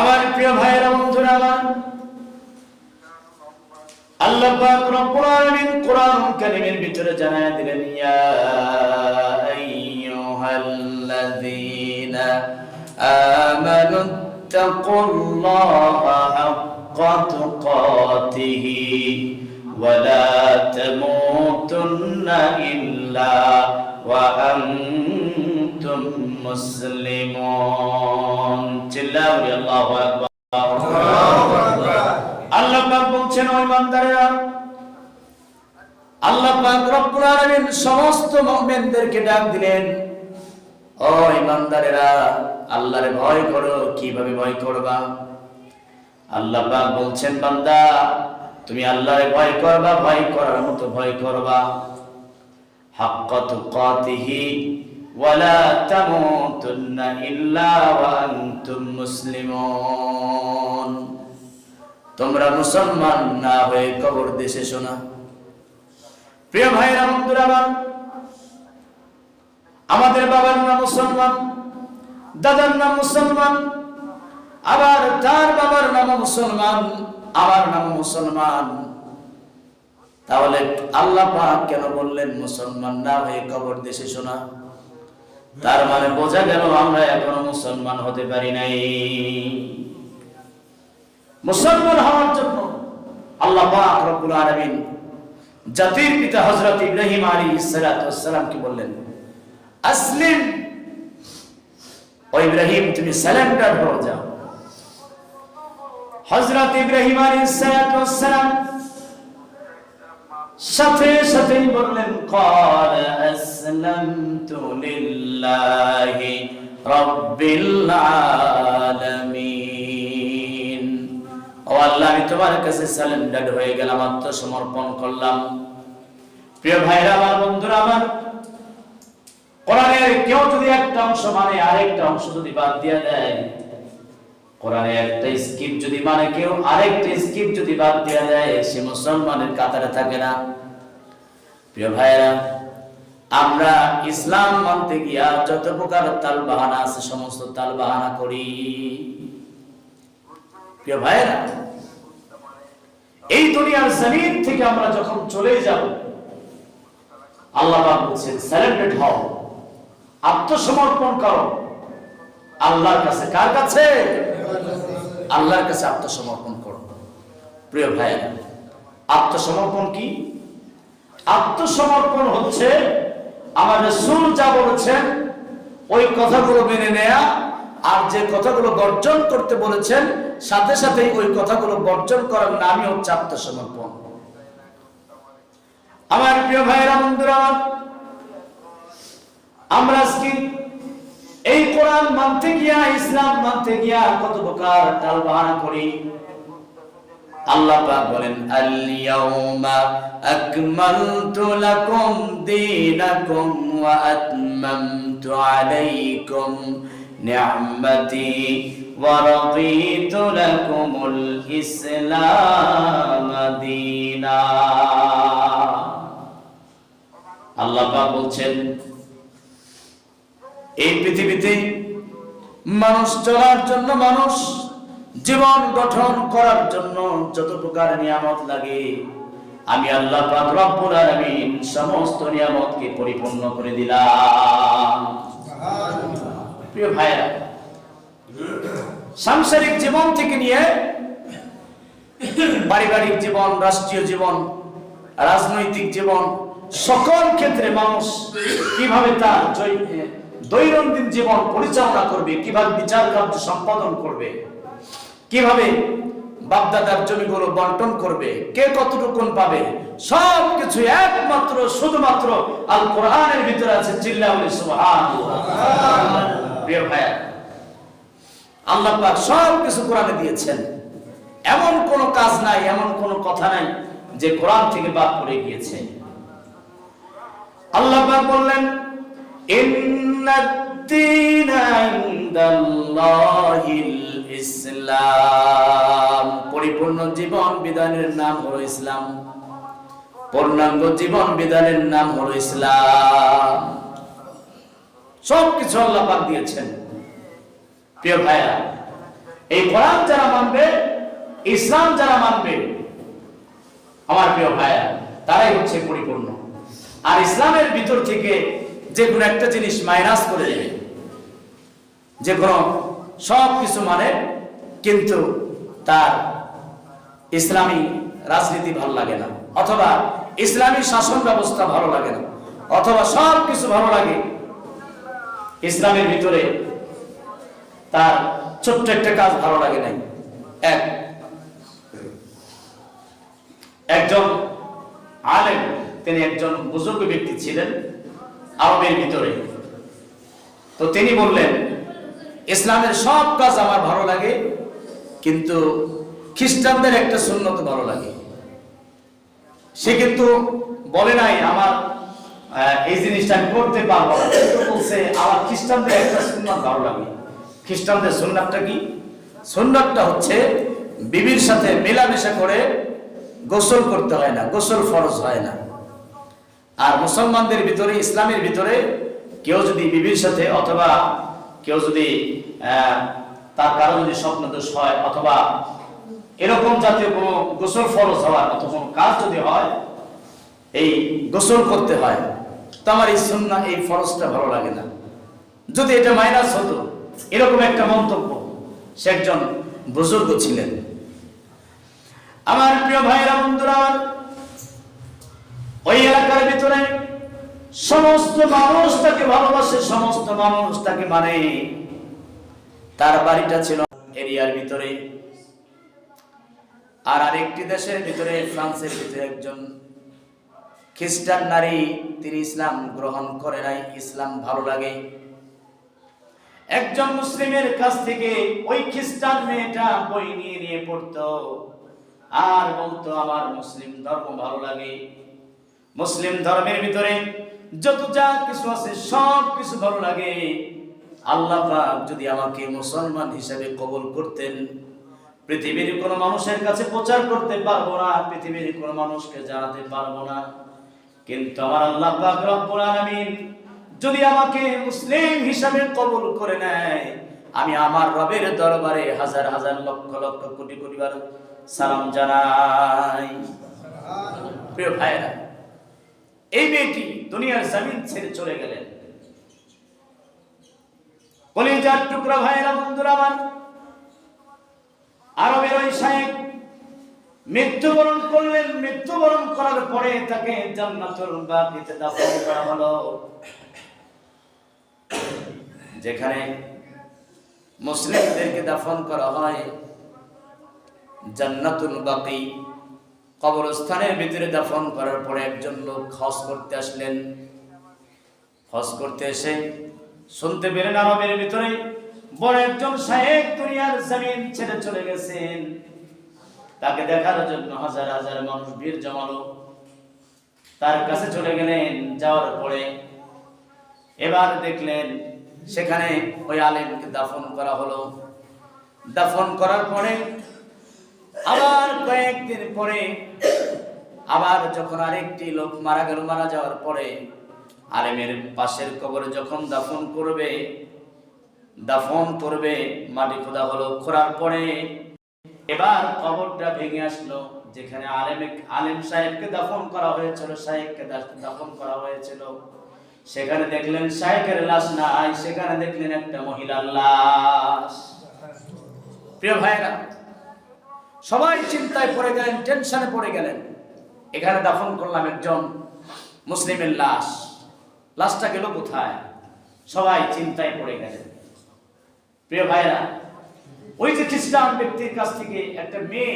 আমার প্রিয় ভাইয়েরা, বন্ধুরা আমার, আল্লাহ পাক রব্বুল আলামিন কোরআন কারীমের ভিতরে জানায় দিলেন, ইয়া আইয়ুহাল্লাযীনা আমানু তাকুল্লাহা হাক্কা তুকাতিহি তামুতুন্না ইল্লা ওয়া আনতুম মুসলিমুন। চিল্লাউ আল্লাহু আকবার। আল্লাহু আকবার আল্লাহ পাক বলছেন ওই ইমানদারেরা আল্লাহ পাক রব্বুল আলামিন সমস্ত মুমিনদেরকে ডাক দিলেন। ও ইমানদারেরা আল্লাহরে ভয় করো, কীভাবে ভয় করবা? আল্লাহ পাক বলছেন, বান্দা, তুমি আল্লাহরে ভয় করবা, ভয় করার মতো ভয় করবা। হাক্কা তুকাতিহি তামুতুন্না ইল্লা ওয়া আনতুম মুসলিমুন। তোমরা মুসলমান না হয়ে কবর দেশে শোনা। প্রিয় ভাইরা বন্ধুরা আমাদের বাবার নাম মুসলমান, দাদার নাম মুসলমান, আবার তার বাবার নাম মুসলমান, আমার নাম মুসলমান। তাহলে আল্লাহ পাক কেন বললেন মুসলমান না হয়ে কবর দেশে শোনা? তার মানে বোঝা গেল আমরা এখনও মুসলমান হতে পারি নাই। মুসলমান হওয়ার জন্য আল্লাহ পাক রব্বুল জাতির পিতা হযরত ইব্রাহিম আলাইহিস সালাতু কি বললেন, আসলিম, ও ইব্রাহিম, তুমি সারেন্ডার হয়ে যাও। হযরত ইব্রাহিম সালাতু ওয়াসসালাম সাথে সাথে বললেন কর আসলামতু লিল্লাহি রব্বিল আলামিন। ও আল্লাহ, আমি তোমার কাছে সালেন্ডার হয়ে গেলাম, আত্মসমর্পণ করলাম। প্রিয় ভাইরা, আমার বন্ধুরা, আমার কোরআনের কেউ যদি একটা অংশ মানে আরেকটা অংশ যদি বাদ দিয়ে দেয় কোরআনে একটা স্কিপ যদি মানে কেউ আরেকটা স্কিপ যদি বাদ দেওয়া যায় সে মুসলমানের কাতারে থাকে না। প্রিয় ভাইরা আমরা ইসলাম মানতে গিয়া যত প্রকার তাল বাহানা আছে, সমস্ত তাল বাহানা করি। প্রিয় ভাইরা এই দুনিয়ার জমিন থেকে আমরা যখন চলে যাব, আল্লাহ বলছেন স্যালেন্ডেড হও। আত্মসমর্পণ করো। আল্লাহর কাছে কার কাছে? আল্লাহর কাছে আত্মসমর্পণ করো। প্রিয় ভাই, আত্মসমর্পণ কি? আত্মসমর্পণ হচ্ছে আমাদের সুর যা বলেছেন, ওই কথাগুলো মেনে নেয়া, আর যে কথাগুলো বর্জন করতে বলেছেন, সাথে সাথেই ওই কথাগুলো বর্জন করার নামই হচ্ছে আত্মসমর্পণ। আমার প্রিয় ভাইরা বন্ধুরা, আমরা আজকে এই কোরআন মানতে গিয়া, ইসলাম মানতে গিয়া কত প্রকার টাল বাহানা করি। আল্লাহ পাক বলেন আল ইয়াউমা আকমালতু লাকুম দীনাকুম ওয়া আতমামতু আলাইকুম নি'মাতি ওয়া রাদিতু লাকুমুল ইসলাম দীনা। আল্লাহ পাক বলছেন এই পৃথিবীতে মানুষ চলার জন্য মানুষ, জীবন গঠন করার জন্য যত প্রকার নিয়ামত লাগে, আমি আল্লাহ পাক রব্বুল আলামিন সমস্ত নিয়ামতকে পরিপূর্ণ করে দিলাম। প্রিয় সাংসারিক জীবন থেকে নিয়ে পারিবারিক জীবন, রাষ্ট্রীয় জীবন, রাজনৈতিক জীবন, সকল ক্ষেত্রে মানুষ কীভাবে তার জৈ- দৈনন্দিন জীবন পরিচালনা করবে, কীভাবে বিচার কার্য সম্পাদন করবে, কীভাবে বাপদাদার জমিগুলো বন্টন করবে, কে কতটুকুন পাবে সব কিছু একমাত্র, শুধুমাত্র আল কোরআনের ভিতরে আছে চিল্লাউলি প্রিয় আল্লাহ পাক সব কিছু কোরআনে দিয়েছেন। এমন কোন কাজ নাই, এমন কোন কথা নাই যে কোরআন থেকে বাদ পড়ে গিয়েছে। আল্লাহ পাক বললেন ইসলাম পরিপূর্ণ জীবন বিধানের নাম হলো ইসলাম। পূর্ণাঙ্গ জীবন বিধানের নাম হলো ইসলাম। সবকিছু আল্লাহ পাক দিয়েছেন। প্রিয় ভাইয়া, এই কোরআন যারা মানবে, ইসলাম যারা মানবে, আমার প্রিয় ভাইয়া, তারাই হচ্ছে পরিপূর্ণ। আর ইসলামের ভিতর থেকে যে কোনো একটা জিনিস মাইনাস করে দেবে। যে কোনো সব কিছু মানে কিন্তু তার ইসলামী রাজনীতি ভালো লাগে না, অথবা ইসলামী শাসন ব্যবস্থা ভালো লাগে না, অথবা সব কিছু ভালো লাগে, ইসলামের ভিতরে তার ছোট্ট একটা কাজ ভালো লাগে নাই। এক, একজন আলেম, তিনি একজন বুজুর্গ ব্যক্তি ছিলেন আরবের ভিতরে। তো তিনি বললেন, ইসলামের সব কাজ আমার ভালো লাগে, কিন্তু খ্রিস্টানদের একটা সুন্নত ভালো লাগে। সে কিন্তু বলে নাই, আমার এই জিনিসটা আমি করতে পারব না। বলছে, আমার খ্রিস্টানদের একটা সুন্নত ভালো লাগে। খ্রিস্টানদের সুন্নাতটা কি? সুন্নাতটা হচ্ছে বিবির সাথে মেলামেশা করে গোসল করতে হয় না, গোসল ফরজ হয় না। আর মুসলমানদের ভিতরে, ইসলামের ভিতরে কেউ যদি বিবির সাথে অথবা কেউ যদি তার কারও যদি স্বপ্ন দোষ হয় অথবা এরকম জাতীয় কোনো গোসল ফরজ হওয়ার অথবা কোনো কাজ যদি হয়, এই গোসল করতে হয়, তো আমার এই সুন্না এই ফরজটা ভালো লাগে না। যদি এটা মাইনাস হতো, এরকম একটা মন্তব্য, সে একজন বুজুর্গ ছিলেন। আমার প্রিয় ভাইরা বন্ধুরা ওই এলাকার ভিতরে সমস্ত মানুষ তাকে ভালোবাসে, সমস্ত মানুষ তাকে মানে। তার বাড়িটা ছিল এরিয়ার ভিতরে। আর আরেকটি দেশের ভিতরে, ফ্রান্সের ভিতরে একজন খ্রিস্টান নারী, তিনি ইসলাম গ্রহণ করে নাই, ইসলাম ভালো লাগে। একজন মুসলিমের কাছ থেকে ওই খ্রিস্টান মেয়েটা বই নিয়ে নিয়ে পড়তো। আর বলতো, আমার মুসলিম ধর্ম ভালো লাগে। মুসলিম ধর্মের ভিতরে যত যা কিছু আছে, সব কিছু ভালো লাগে। আল্লাহ যদি আমাকে মুসলমান হিসেবে কবল করতেন, পৃথিবীর কোনো মানুষের কাছে প্রচার করতে পারব না, পৃথিবীর কোনো মানুষকে জানাতে পারব না। কিন্তু আমার আল্লাহ যদি আমাকে মুসলিম হিসাবে কবুল করে নেয়, আমি আমার রবের দরবারে হাজার হাজার লক্ষ লক্ষ কোটি কোটি বার সালাম জানাই। প্রিয় ভাইরা এই মেয়েটি দুনিয়ার জমিন ছেড়ে চলে গেলেন। কলিজার টুকরা ভাইরা বন্ধুরা আমার, আরবের ওই সাহেব মৃত্যুবরণ করলেন। মৃত্যুবরণ করার পরে তাকে জান্নাতুল বাকিতে দাফন করা হলো। যেখানে মুসলিমদেরকে দাফন করা হয় জান্নাতুল বাকি। কবরস্থানের ভিতরে দাফন করার পরে একজন লোক খস করতে আসলেন। খস করতে এসে শুনতে পেলেন আরবের ভিতরে বড় একজন সাহেব দুনিয়ার জমিন ছেড়ে চলে গেছেন। তাকে দেখার জন্য হাজার হাজার মানুষ ভিড় জমালো। তার কাছে চলে গেলেন, যাওয়ার পরে এবার দেখলেন সেখানে ওই আলেমকে দাফন করা হলো। দাফন করার পরে আবার কয়েকদিন পরে, আবার যখন আরেকটি লোক মারা গেল, মারা যাওয়ার পরে আলেমের পাশের কবরে যখন দাফন করবে দাফন করবে, মাটি খোদা হলো খোঁড়ার পরে এবার কবরটা ভেঙে আসলো, যেখানে আলেম আলেম সাহেবকে দাফন করা হয়েছিল, সাহেবকে দাফন করা হয়েছিল। সেখানে দেখলেন সাহেবের লাশ নাই, সেখানে দেখলেন একটা মহিলার লাশ। প্রিয় ভাইরা সবাই চিন্তায় পড়ে গেলেন, টেনশনে পড়ে গেলেন। এখানে দাফন করলাম একজন মুসলিমের লাশ। লাশটা গেল কোথায়? সবাই চিন্তায় পড়ে গেলেন। প্রিয় ভাইরা ওই যে খ্রিস্টান ব্যক্তির কাছ থেকে একটা মেয়ে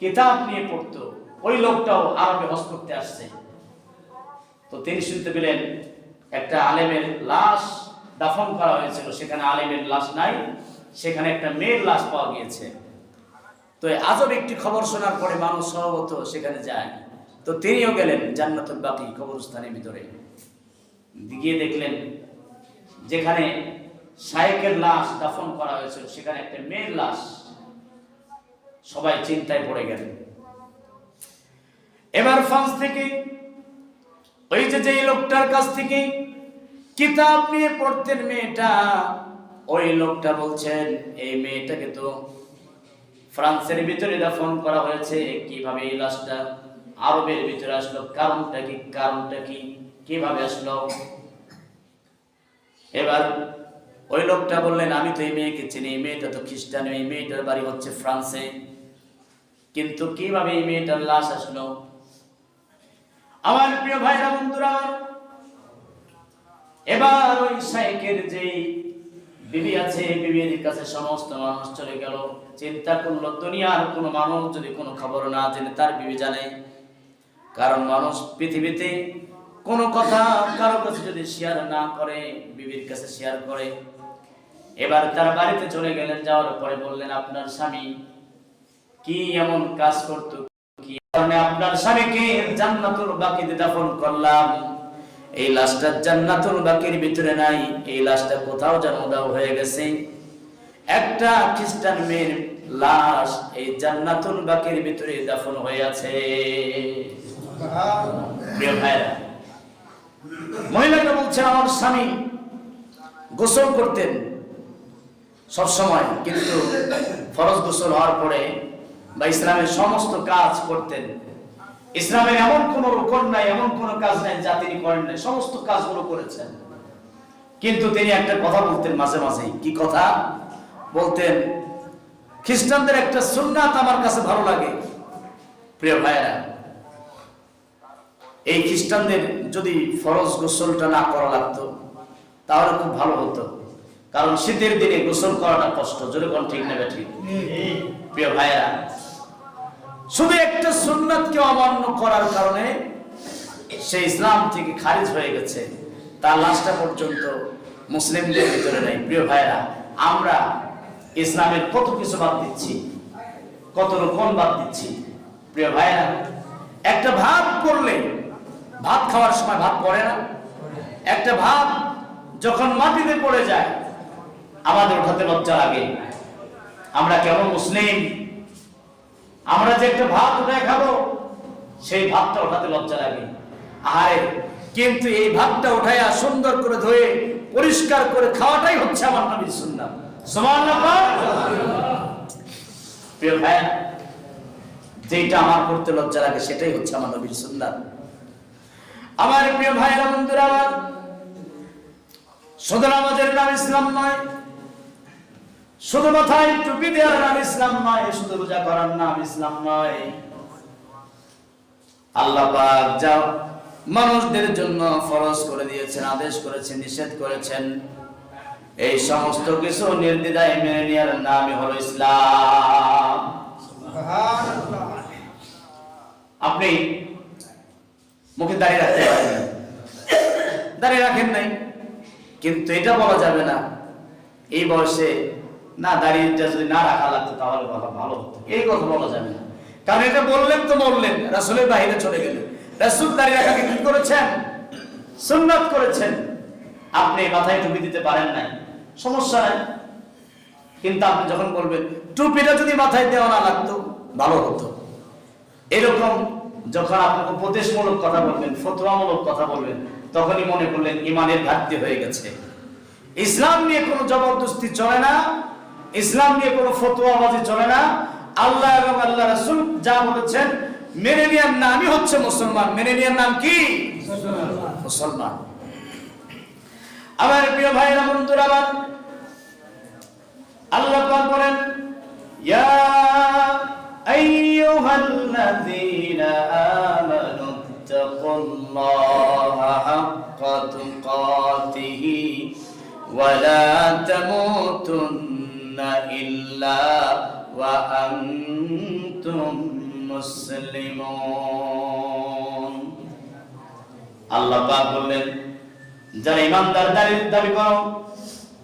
কিতাব নিয়ে পড়তো, ওই লোকটাও আরবে হজ করতে আসছে। তো তিনি শুনতে পেলেন, একটা আলেমের লাশ দাফন করা হয়েছিল, সেখানে আলেমের লাশ নাই, সেখানে একটা মেয়ের লাশ পাওয়া গিয়েছে। তো আজব একটি খবর শোনার পরে মানুষ স্বভাবত সেখানে যায়। তো তিনিও গেলেন জান্নাতুল বাকি কবরস্থানের ভিতরে। গিয়ে দেখলেন যেখানে শায়েকের লাশ দাফন করা হয়েছিল সেখানে একটা মেয়ের লাশ সবাই চিন্তায় পড়ে গেলেন। এবার ফ্রান্স থেকে, ওই যে যেই লোকটার কাছ থেকে কিতাব নিয়ে পড়তেন মেয়েটা, ওই লোকটা বলছেন, এই মেয়েটাকে তো ফ্রান্সের ভিতরে দাফন করা হয়েছে কীভাবে এই লাশটা আরবের ভিতরে আসলো, কারণটা কি কারণটা কি, কীভাবে আসলো? এবার ওই লোকটা বললেন, আমি তো এই মেয়েকে চিনি, এই মেয়েটা তো খ্রিস্টান, এই মেয়েটার বাড়ি হচ্ছে ফ্রান্সে। কিন্তু কীভাবে এই মেয়েটার লাশ আসলো? আমার প্রিয় ভাইরা বন্ধুরা, এবার ওই শাইকের যেই বিবি আছে, বিবির কাছে সমস্ত মানুষ চলে গেল। চিন্তা করল, দুনিয়ার কোনো মানুষ যদি কোনো খবর না জেনে তার বিবি জানে। কারণ মানুষ পৃথিবীতে কোনো কথা কারও কাছে যদি শেয়ার না করে, বিবির কাছে শেয়ার করে। এবার তার বাড়িতে চলে গেলেন, যাওয়ার পরে বললেন, আপনার স্বামী কি এমন কাজ করতো? কি? কারণে আপনার স্বামীকে জান্নাতুল বাকিতে দাফন করলাম। এই লাশটা জান্নাতুল বাকির ভিতরে নাই, এই লাশটা কোথাও যেন উদাও হয়ে গেছে। একটা খ্রিস্টান মেয়ের লাশ এই জান্নাতুল বাকির ভিতরে দাফন হয়ে আছে। মহিলাটা বলছেন আমার স্বামী গোসল করতেন সব সময়, কিন্তু ফরজ গোসল হওয়ার পরে বা ইসলামের সমস্ত কাজ করতেন। ইসলামের এমন কোন রুকন নাই এমন কোন কাজ নাই যা তিনি করেন নাই। সমস্ত কাজগুলো করেছেন। কিন্তু তিনি একটা কথা বলতেন মাঝে মাঝে কি কথা? বলতেন খ্রিস্টানদের একটা সুন্নাত আমার কাছে ভালো লাগে। প্রিয় ভাইয়েরা এই খ্রিস্টানদের যদি ফরজ গোসলটা না করা লাগতো তাহলে খুব ভালো হতো। কারণ শীতের দিনে গোসল করাটা কষ্ট। জোরে কোন ঠিক নেবে ঠিক প্রিয় ভাইয়েরা শুধু একটা সুন্নাতকে অমান্য করার কারণে সে ইসলাম থেকে খারিজ হয়ে গেছে। তার লাশটা পর্যন্ত মুসলিমদের ভিতরে নেই। প্রিয় ভাইরা আমরা ইসলামের কত কিছু বাদ দিচ্ছি, কত রকম বাদ দিচ্ছি। প্রিয় ভাইরা একটা ভাত করলে, ভাত খাওয়ার সময় ভাত পড়ে না? একটা ভাত যখন মাটিতে পড়ে যায়, আমাদের ওঠাতে লজ্জা লাগে। আমরা কেমন মুসলিম? আমরা যে একটা ভাত উঠায় খাব সেই ভাতটা ওঠাতে লজ্জা লাগে। আরে, কিন্তু এই ভাতটা উঠাইয়া সুন্দর করে ধুয়ে, পরিষ্কার করে খাওয়াটাই হচ্ছে আমার নবীর সুন্নাহ। সুবহানাল্লাহ প্রিয় ভাইয়া যেটা আমার করতে লজ্জা লাগে, সেটাই হচ্ছে আমার নবীর সুন্নাহ। আমার প্রিয় ভাইরা বন্ধুরা আমার শুধু নামাজের নাম ইসলাম নয় শুধু মাথায় টুপি দেওয়ার নাম ইসলাম নয়, শুধু রোজা করার নাম ইসলাম নয়। আল্লাহ পাক যা মানুষদের জন্য ফরজ করে দিয়েছেন, আদেশ করেছেন, নিষেধ করেছেন, এই সমস্ত কিছু নির্দ্বিধায় মেনে নেওয়ার নামই হলো ইসলাম। আপনি মুখে দাঁড়িয়ে রাখতে পারেন দাঁড়িয়ে রাখেন নাই, কিন্তু এটা বলা যাবে না। এই বয়সে না দাঁড়িয়ে যদি না রাখা লাগতো তাহলে কথা ভালো হতো। এই কথা বলা যাবে না। কারণ এটা বললেন তো বললেন, রাসুলের বাহিরে চলে গেলেন রাসুল দাঁড়িয়ে রাখাকে কি করেছেন? সুন্নাত করেছেন। আপনি মাথায় টুপি দিতে পারেন নাই। সমস্যা নাই। কিন্তু আপনি যখন বলবেন, টুপিটা যদি মাথায় দেওয়া না লাগতো, ভালো হতো। এরকম যখন আপনি উপদেশমূলক কথা বলবেন, ফতোয়ামূলক কথা বলবেন, তখনই মনে করলেন ইমানের ঘাটতি হয়ে গেছে। ইসলাম নিয়ে কোনো জবরদস্তি চলে না। ইসলাম নিয়ে কোনো ফতোয়াবাজি চলে না। আল্লাহ এবং আল্লাহ রাসূল যা বলেছেন মেনে নেওয়ার নামই হচ্ছে মুসলমান। মেনে নেওয়ার নাম কি? মুসলমান। আমার প্রিয় ভাইরা বন্ধুরা আমার আল্লাহ পাক বলেন ইয়া আইয়ুহাল্লাযীনা আমানু তাকুল্লাহা হাক্কা তুকাতিহি ওয়া লা তামুতুন্না পাক বললেন, যারা ইমানদার দাবি- করো,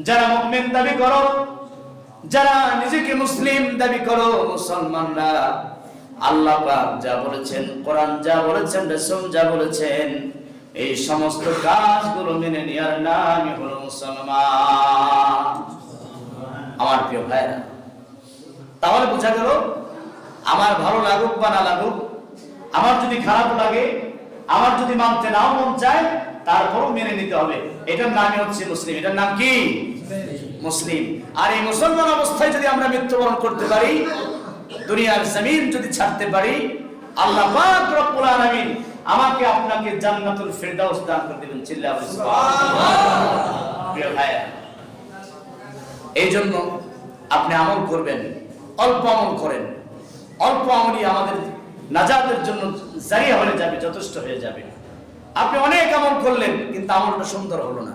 যারা দাবি করো, যারা নিজেকে মুসলিম দাবি করো, মুসলমানরা, আল্লাহ যা বলেছেন, কোরআন যা বলেছেন, রাসূল যা বলেছেন, এই সমস্ত কাজগুলো মেনে নেওয়ার নামই হলো মুসলমান। আমার প্রিয় ভাইরা তাহলে বোঝা গেল, আমার ভালো লাগুক বা না লাগুক, আমার যদি খারাপ লাগে, আমার যদি মানতে নাও মন চায়, তারপরও মেনে নিতে হবে। এটার নামই হচ্ছে মুসলিম। এটার নাম কি? মুসলিম। আর এই মুসলমান অবস্থায় যদি আমরা মৃত্যুবরণ করতে পারি, দুনিয়ার জমিন যদি ছাড়তে পারি, আল্লাহ আমাকে আপনাকে জান্নাতুল ফেরদাউস দান করে দিবেন। চিল্লা। প্রিয় ভাইয়া এই জন্য আপনি আমল করবেন অল্প আমল করেন অল্প আমলই আমাদের নাজাতের জন্য জারিয়া হয়ে যাবে যথেষ্ট হয়ে যাবে আপনি অনেক আমল করলেন কিন্তু আমলটা সুন্দর হলো না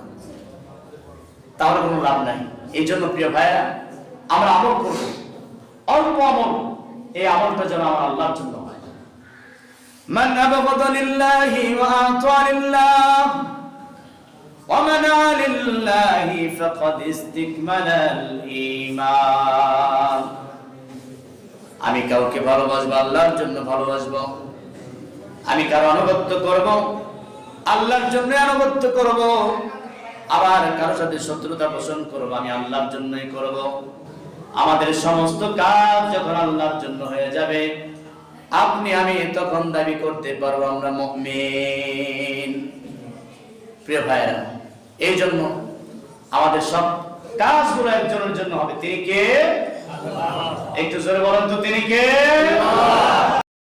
তাহলে কোনো লাভ নাই এই জন্য প্রিয় ভাইয়া আমরা আমল করব অল্প আমল এই আমলটা যেন আমার আল্লাহর জন্য হয় من أبغض لله وأعطى لله ومنع لله فقد استكمل الإيمان আমি কাউকে ভালোবাসবো আল্লাহর জন্য ভালোবাসবো আমি কারো আনুগত্য করব আল্লাহর জন্য আনুগত্য করব আবার কারোর সাথে শত্রুতা পোষণ করব আমি আল্লাহর জন্যই করব আমাদের সমস্ত কাজ যখন আল্লাহর জন্য হয়ে যাবে আপনি আমি তখন দাবি করতে পারবো আমরা মুমিন প্রিয় ভাইরা এই জন্য আমাদের সব কাজগুলো একজনের জন্য হবে। তিনি কে? একটু জোরে বলেন তো, তিনি কে?